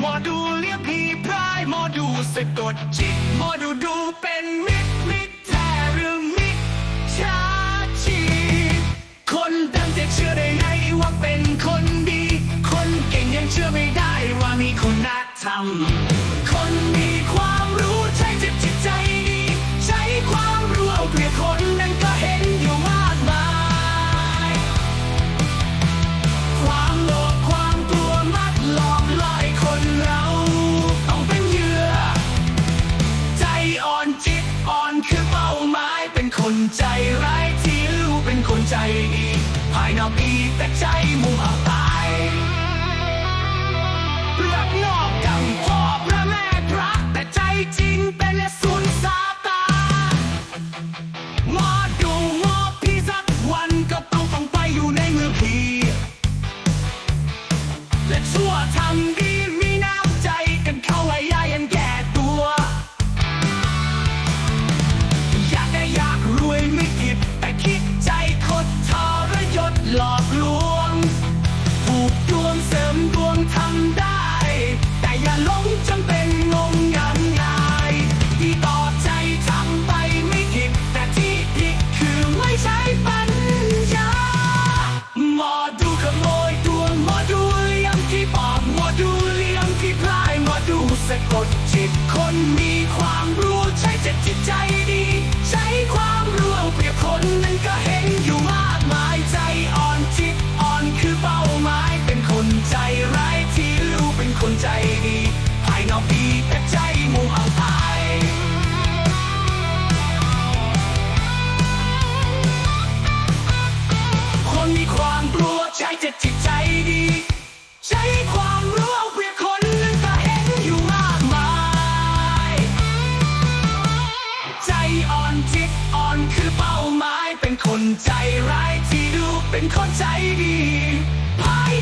หมอดูเรียกผีพรายหมอดูสะกดจิตหมอดูดูเป็นมิตรมิตรแท้หรือมิตรชาชีคนดังจะเชื่อได้ไงว่าเป็นคนดี คนเก่งยังเชื่อไม่ได้ว่ามีคนน่าทำคนดี ใจร้ายที่รู้เป็นคนใจดีภายนอกดีแต่ใจมุ่งเอาตายเปลือกนอกดังพ่อพระแม่พระแต่ใจจริงเป็นสุนซาตานมอดูมอพี่สักวันก็ต้องต้องไปอยู่ในมือพี่และชั่วทำดี กดจิตคนมีความรู้ใช้จิตจิตใจดี ใช้ความรู้เอาเปรียบคนนั้นก็เห็นอยู่มากมายใจอ่อนจิตอ่อนคือเป้าหมายเป็นคนใจร้ายที่รู้เป็นคนใจดีภายนอกดีแต่ใจมุ่งเอาตายคนมีความกลัวใจจะจิตใจดี ใช้ เป็นคนใจร้ายที่ดูเป็นคนใจดีภาย